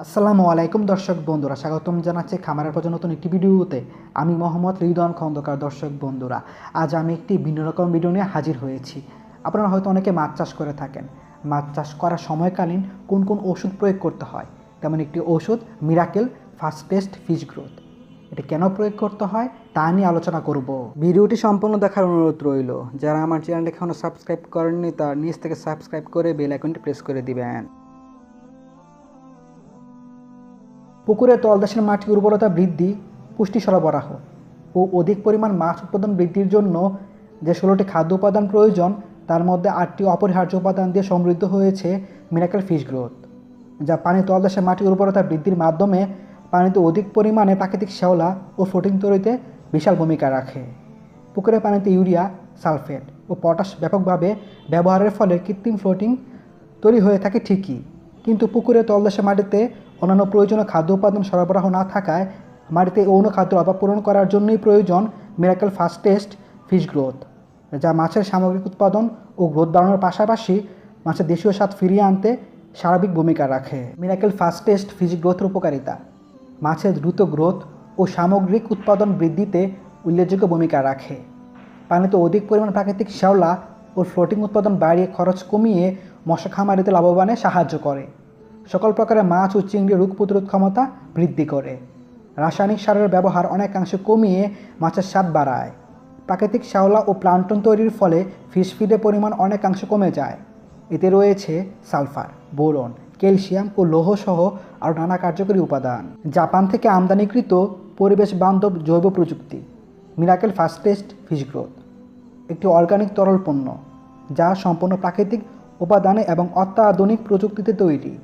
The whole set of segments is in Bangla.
আসসালামু আলাইকুম দর্শক বন্ধুরা, স্বাগতম জানাচ্ছি খামারের পর্যন্ত নতুন একটি ভিডিওতে। আমি মোহাম্মদ রিদওয়ান খন্দকার দর্শক বন্ধুরা। আজ আমি একটি ভিন্ন রকম ভিডিও নিয়ে হাজির হয়েছি। আপনারা হয়তো অনেকে মাছ চাষ করে থাকেন। মাছ চাষ করার সময়কালীন কোন কোন ওষুধ প্রয়োগ করতে হয়? তেমন একটি ওষুধ Miracle Fastest Fish Growth এটা কেন প্রয়োগ করতে হয়? তা নিয়ে আলোচনা করব। ভিডিওটি সম্পূর্ণ দেখার অনুরোধ রইল। যারা আমার চ্যানেলটি এখনও সাবস্ক্রাইব করেননি, তার নিচ থেকে সাবস্ক্রাইব করে বেল আইকনটি প্রেস করে দিবেন। পুকুরের তলদেশের মাটির উর্বরতা বৃদ্ধি, পুষ্টি সরবরাহ ও অধিক পরিমাণ মাছ উৎপাদন বৃদ্ধির জন্য যে ষোলোটি খাদ্য উপাদান প্রয়োজন, তার মধ্যে আটটি অপরিহার্য উপাদান দিয়ে সমৃদ্ধ হয়েছে মিরাকেল ফিশ গ্রোথ, যা পানি তলদেশের মাটির উর্বরতা বৃদ্ধির মাধ্যমে পানিতে অধিক পরিমাণে প্রাকৃতিক শ্যাওলা ও ফ্লোটিং তৈরিতে বিশাল ভূমিকা রাখে। পুকুরের পানিতে ইউরিয়া, সালফেট ও পটাশ ব্যাপকভাবে ব্যবহারের ফলে কৃত্রিম ফ্লোটিং তৈরি হয়ে থাকে ঠিকই, কিন্তু পুকুরের তলদেশে মাটিতে অন্যান্য প্রয়োজনীয় খাদ্য উপাদান সরবরাহ না থাকায় মাটিতে অন্য খাদ্যের অভাব পূরণ করার জন্যই প্রয়োজন Miracle Fastest Fish Growth যা মাছের সামগ্রিক উৎপাদন ও গ্রোথ বাড়ানোর পাশাপাশি মাছের দেশীয় স্বাদ ফিরিয়ে আনতে সার্বিক ভূমিকা রাখে। মিরাকেল ফাস্টেস্ট টেস্ট ফিশ গ্রোথের উপকারিতা, মাছের দ্রুত গ্রোথ ও সামগ্রিক উৎপাদন বৃদ্ধিতে উল্লেখযোগ্য ভূমিকা রাখে। পানিতে অধিক পরিমাণ প্রাকৃতিক শ্যাওলা ও ফ্লোটিং উৎপাদন বাড়িয়ে খরচ কমিয়ে মশা খামারিতে লাভবানে সাহায্য করে। সকল প্রকারের মাছ ও চিংড়ি রোগ প্রতিরোধ ক্ষমতা বৃদ্ধি করে। রাসায়নিক সারের ব্যবহার অনেকাংশে কমিয়ে মাছের স্বাদ বাড়ায়। প্রাকৃতিক শ্যাওলা ও প্লান্টন তৈরির ফলে ফিশ ফিডের পরিমাণ অনেকাংশে কমে যায়। এতে রয়েছে সালফার, বোরন, ক্যালসিয়াম ও লৌহসহ আরও নানা কার্যকরী উপাদান। জাপান থেকে আমদানিকৃত পরিবেশ বান্ধব জৈব প্রযুক্তি, Miracle Fastest Test Fish Growth, একটি অর্গানিক তরল পণ্য, যা সম্পূর্ণ প্রাকৃতিক উপাদানে এবং অত্যাধুনিক প্রযুক্তিতে তৈরি।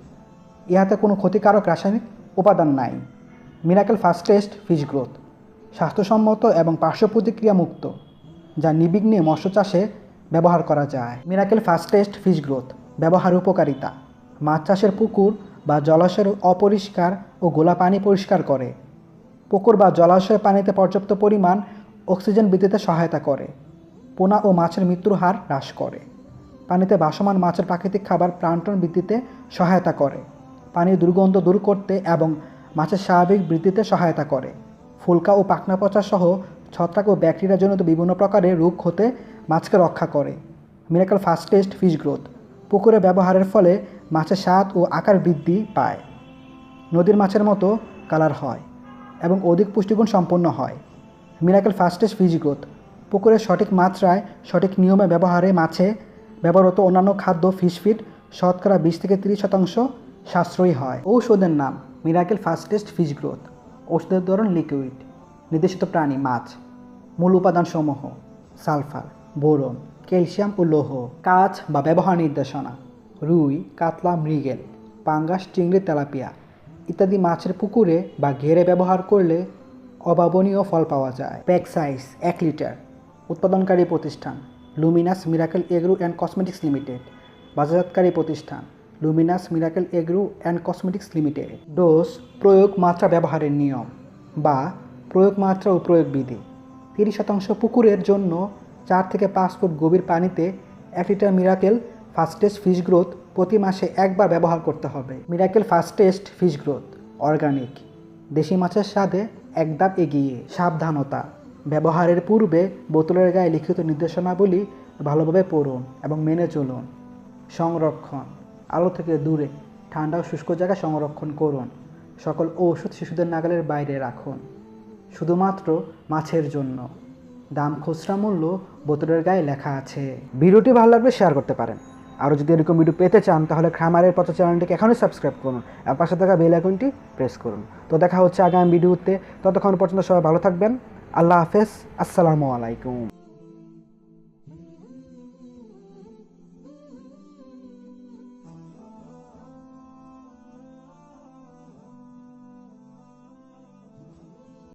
ইহাতে কোনো ক্ষতিকারক রাসায়নিক উপাদান নাই। Miracle Fastest Fish Growth স্বাস্থ্যসম্মত এবং পার্শ্ব প্রতিক্রিয়া মুক্ত, যা নিবিঘ্নে মৎস্য চাষে ব্যবহার করা যায়। Miracle Fastest Fish Growth ব্যবহার উপকারিতা, মাছ চাষের পুকুর বা জলাশয়ের অপরিষ্কার ও গোলা পানি পরিষ্কার করে। পুকুর বা জলাশয়ের পানিতে পর্যাপ্ত পরিমাণ অক্সিজেন বৃদ্ধিতে সহায়তা করে। পোনা ও মাছের মৃত্যুর হার হ্রাস করে। পানিতে ভাসমান মাছের প্রাকৃতিক খাবার প্রাণটন বৃদ্ধিতে সহায়তা করে। পানির দুর্গন্ধ দূর করতে এবং মাছের স্বাভাবিক বৃদ্ধিতে সহায়তা করে। ফুলকা ও পাখনা পচা সহ ছত্রাক ও ব্যাকটেরিয়াজনিত বিভিন্ন প্রকারের রোগ হতে মাছকে রক্ষা করে। Miracle Fastest Fish Growth পুকুরে ব্যবহারের ফলে মাছের স্বাদ ও আকার বৃদ্ধি পায়। নদীর মাছের মতো কালার হয় এবং অধিক পুষ্টিগুণ সম্পন্ন হয়। মিরাকেল ফাস্টেস্ট ফিজ গ্রোথ পুকুরের সঠিক মাত্রায়, সঠিক নিয়মে ব্যবহারে মাছে ব্যবহৃত অন্যান্য খাদ্য ফিশ ফিড শতকরা বিশ থেকে তিরিশ শতাংশ সাশ্রয়ী হয়। ঔষধের নাম মিরাকেল ফার্স্টেস্ট ফিশ গ্রোথ ওষুধের ধরন লিকুইড নির্দেশিত প্রাণী মাছ, মূল উপাদানসমূহ সালফার, বোরন, ক্যালসিয়াম ও লৌহ কাজ বা ব্যবহার নির্দেশনা, রুই, কাতলা, মৃগেল, পাঙ্গাস, চিংড়ি, তেলাপিয়া ইত্যাদি মাছের পুকুরে বা ঘেরে ব্যবহার করলে অভাবনীয় ফল পাওয়া যায়। প্যাক সাইজ এক লিটার, উৎপাদনকারী প্রতিষ্ঠান Luminous Miracle Agro and Cosmetics Limited বাজারজাতকারী প্রতিষ্ঠান। Luminous Miracle Agro and Cosmetics Limited dose প্রয়োগ মাত্রা ব্যবহারের নিয়ম বা প্রয়োগ মাত্রা ও প্রয়োগ বিধি। তিরিশ শতাংশ পুকুরের জন্য চার থেকে পাঁচ ফুট গভীর পানিতে এক litre Miracle Fastest Fish Growth প্রতি মাসে একবার ব্যবহার করতে হবে। Miracle Fastest Fish Growth organic দেশি মাছের স্বাদে এক ধাপ এগিয়ে, সাবধানতা। ব্যবহারের পূর্বে বোতলের গায়ে লিখিত নির্দেশনাবলী ভালোভাবে পড়ুন এবং মেনে চলুন। সংরক্ষণ। আলো থেকে দূরে, ঠান্ডা ও শুষ্ক জায়গায় সংরক্ষণ করুন। সকল ঔষধ শিশুদের নাগালের বাইরে রাখুন। শুধুমাত্র মাছের জন্য। দাম খুচরা মূল্য বোতলের গায়ে লেখা আছে। ভিডিওটি ভালো লাগলে শেয়ার করতে পারেন। আরও যদি এরকম ভিডিও পেতে চান, তাহলে খামারের পথ চ্যানেলটিকে এখনই সাবস্ক্রাইব করুন আর পাশে থাকা বেল আইকনটি প্রেস করুন। তো দেখা হচ্ছে আগামী ভিডিওতে ততক্ষণ পর্যন্ত সবাই ভালো থাকবেন। আল্লাহ হাফেজ। আসসালামু আলাইকুম।